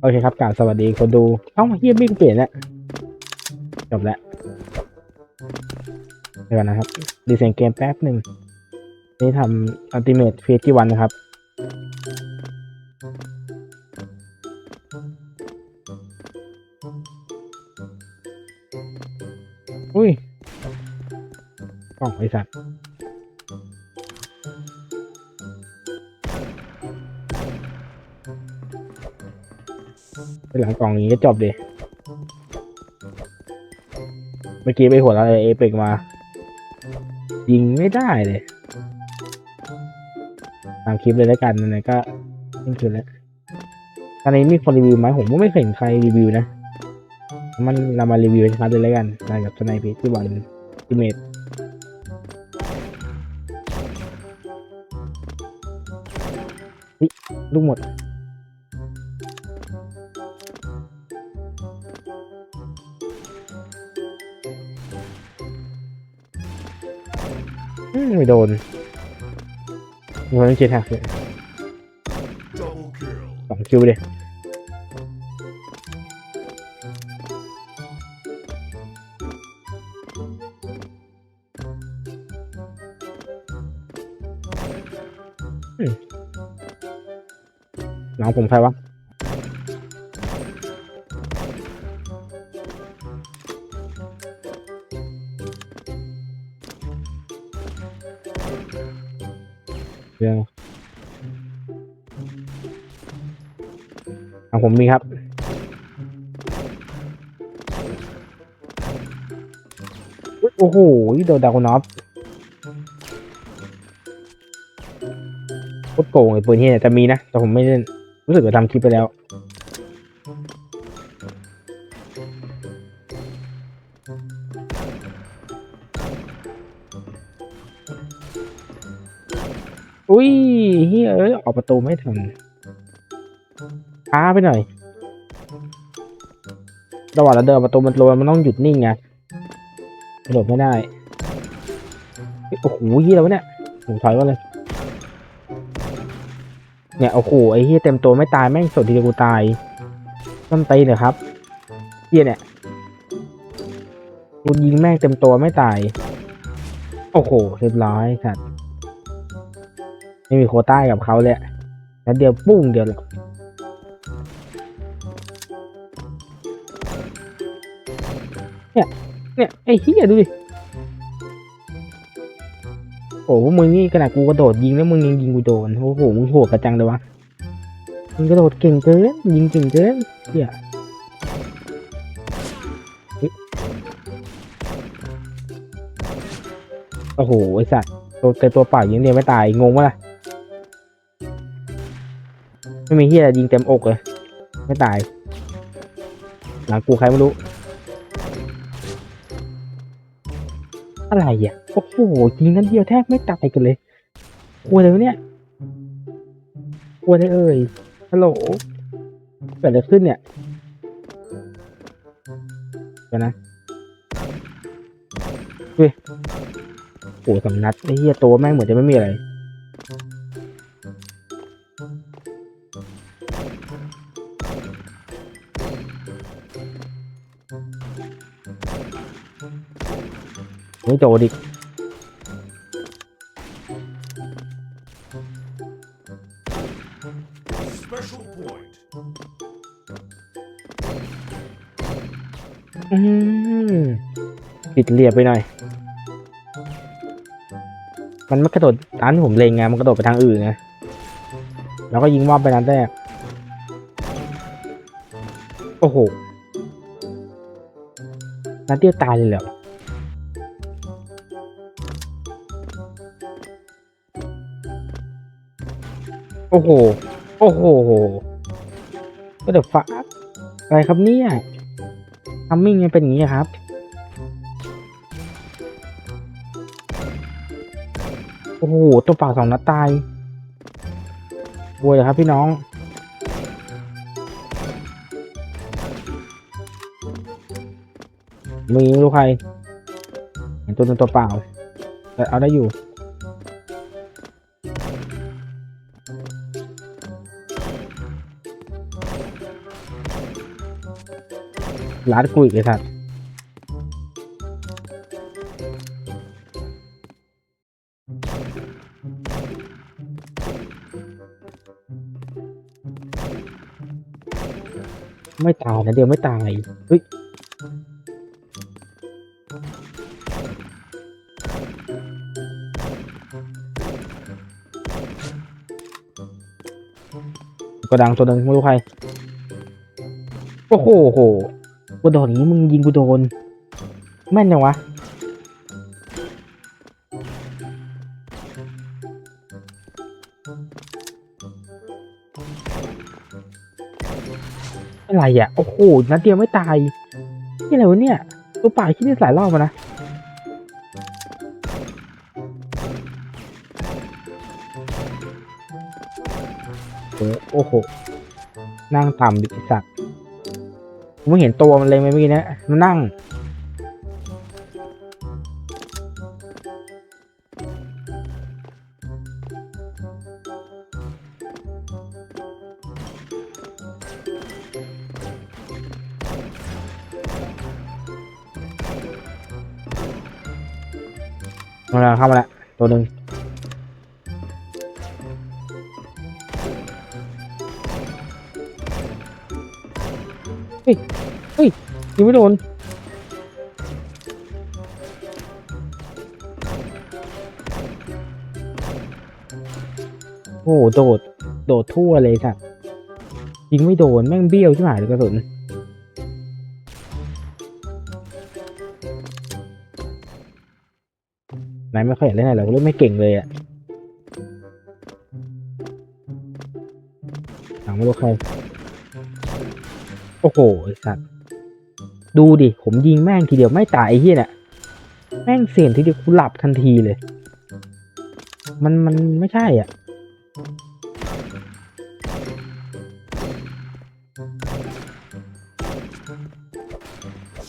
โอเคครับกล่าวสวัสดีคนดู เอ้าเฮียไม่กูเปลี่ยนแล้ว จบแล้วเดี๋ยวนะครับ ดีเซนเกมแป๊บหนึ่ง นี่ทำอัลติเมทเฟสที่วันนะครับ อุ้ยกล่องไอสัตว์ ไปหลังกล่องอย่างนี้ก็จบดิเมื่อกี้ไปหัวเราเอเปกมา ยิงไม่ได้เลยตามคลิปเลยแล้วกันนๆก็นี่คือแล้วตอนนี้มีคนรีวิวไหมผมก็ไม่เคยเห็นใครรีวิวนะ มันเรามารีวิวชัดเลยแล้วกันได้กับสไนเปอร์ที่บอลที่เมดลูกหมด ไม่โดนมีคนเล่นเชียร์แท็กเลยสองคิวเลยน้องผมใครวะ ผมมีครับโอ้โหโดนดาวน์นอฟโคตรโกงไอ้ปืนเฮียเนี่ยแต่มีนะ แต่ผมไม่เล่น รู้สึกว่าทำคลิปไปแล้วอุ้ยเฮียเอ้ยออกประตูไม่ทัน ช้าไปหน่อยระหว่างเราเดินประตูมันโลมันต้องหยุดนิ่งไงกระโดดไม่ได้โอ้โหเฮียแล้วเนี่ยผมถอยก็เลย เนี่ยโอ้โหไอ้เฮียเต็มตัวไม่ตายแม่งสดทีเดียวกูตายต้นตีเหรอครับเฮียเนี่ยกูยิงแม่งเต็มตัวไม่ตาย โอ้โหเรียบร้อยสัตว์ไม่มีโคต้ากับเขาเลยแล้วเดียวปุ้งเดียวเลย เนี่ย เนี่ย ไอ้เฮียดูดิ โอ้พวกมึงนี่ขนาดกูกระโดดยิงแล้วมึงยังยิงกูโดน โอ้โห มึงโหดกระจังเลยวะ มึงกระโดดเก่งเกิน ยิงเก่งเกินเฮียเฮ้ยโอ้โห ไอสัตว์ตัวแต่ตัวเปล่ายิงเดียวไม่ตาย งงวะล่ะ ไม่มีเฮียยิงเต็มอกเลย ไม่ตาย หลังกูใครไม่รู้ อะไรอะ โอ้โหยิงนั้นเดียวแทบไม่ตายกันเลยกลัวเลยวะเนี่ยกลัวเลยเอ่ยฮัลโหลเกิดอะไรขึ้นเนี่ยเดี๋ยวนะเฮ้ยโอ้สำนัดไอ้เหี้ยตัวแม่งเหมือนจะไม่มีอะไร ไม่โจดิ Special point. อืมปิดเรียบไปหน่อย มันไม่กระโดดตามที่ผมเลงไง มันกระโดดไปทางอื่นไง แล้วก็ยิงว่าบไปนัดแรก โอ้โหนัดเดียวตายเลยเหรอ โอ้โห โอ้โหก็เดี๋ยวฟ้าอะไรครับเนี่ยทัมมิ่งยังเป็นอย่างนี้ครับ โอ้โห ตัวปากสองนัดตายบวยเลยครับพี่น้อง มีไม่รู้ใครเห็นตัวเป็นตัวเปล่า แต่เอาได้อยู่ ร้านกูอีกไอ้สัตว์ไม่ตายนะเดียวไม่ตายเฮ้ยกระดังตัวหนึ่งไม่รู้ใคร โอ้โหโห กูโดนอย่างนี้มึงยิงกูโดน แม่นยังวะอะไรอะ โอ้โห นัดเดียวไม่ตาย นี่อะไรวะเนี่ย ตัวป่าคิดนี่หลายรอบมานะ โอ้โอ้โหนั่งต่ำดิสัตว กูไม่เห็นตัวมันเลยเมื่อกี้นะมันนั่ง มาแล้วเข้ามาแล้วตัวหนึ่ง ฮ้ยเฮ้ยยิงไม่โดนโอ้โหโดด โดดทั่วเลยสัตว์ยิงไม่โดน แม่งเบี้ยวใช่ไหมกระสุนนายไม่ค่อยอยากเล่นอะไรหรอกเล่นไม่เก่งเลยอะหลังไม่รู้ใคร โอ้โหไอ้สัตว์ดูดิ ผมยิงแม่งทีเดียวไม่ตายไอ้เหี้ยเนี่ยแม่งเสียนทีเดียวกูหลับทันทีเลย มันมันไม่ใช่อะ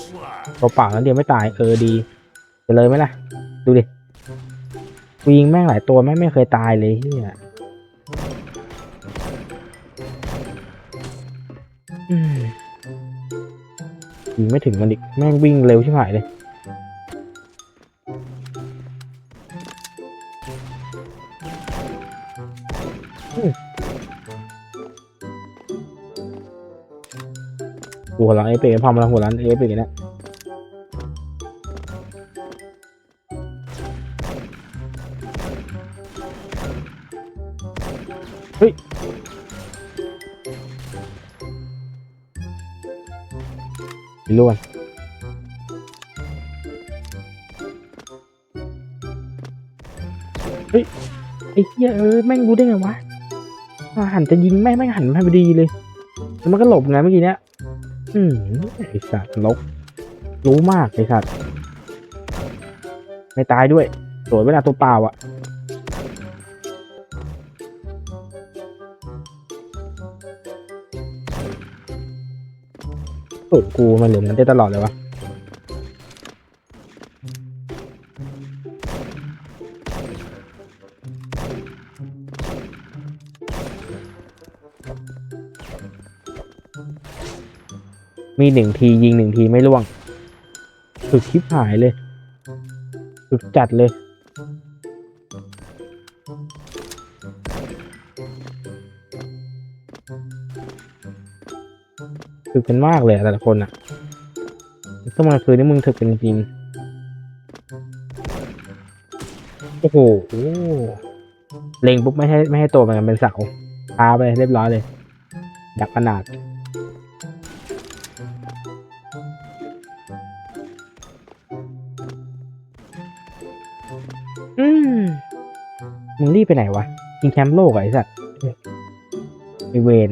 Slap. ตัวเปล่านั้นเดียวไม่ตาย เออดีจะเลยไหมล่ะ ดูดิกูยิงแม่งหลายตัวแม่งไม่เคยตายเลยเฮียอืม ยิงไม่ถึงมันอีกแม่งวิ่งเร็วชิบหายเลยหัวหลังเอฟเอพอมาหัวหลังเอฟเอเนี่ย ไปล้วนเฮ้ยไอ้เหี้ยเออแม่งรู้ได้ไงวะอ่าหันจะยิงแม่งแม่งหันมาพอดีเลยแล้วมันก็หลบไงเมื่อกี้เนี้ยอืมไอ้สัตว์ลกรู้มากไอ้สัตว์ไม่ตายด้วยสวยเวลาตัวเปล่าอะ โอ้กูมันเหลือมันได้ตลอดเลยวะมีหนึ่งทียิงหนึ่งทีไม่ล่วงฝึกคลิปหายเลยฝึกจัดเลย กกันมากเลยแต่ละคนอะสมัยคืนนี้มึงถึกกันจริงโอ้โหเล็งปุ๊บไม่ให้ไม่ให้ตัวมันเป็นเสาพาไปเรียบร้อยเลย ดักขนาดอืมมึงรีบไปไหนวะยิงแชมป์โลกไอ้สัตว์ไอเวน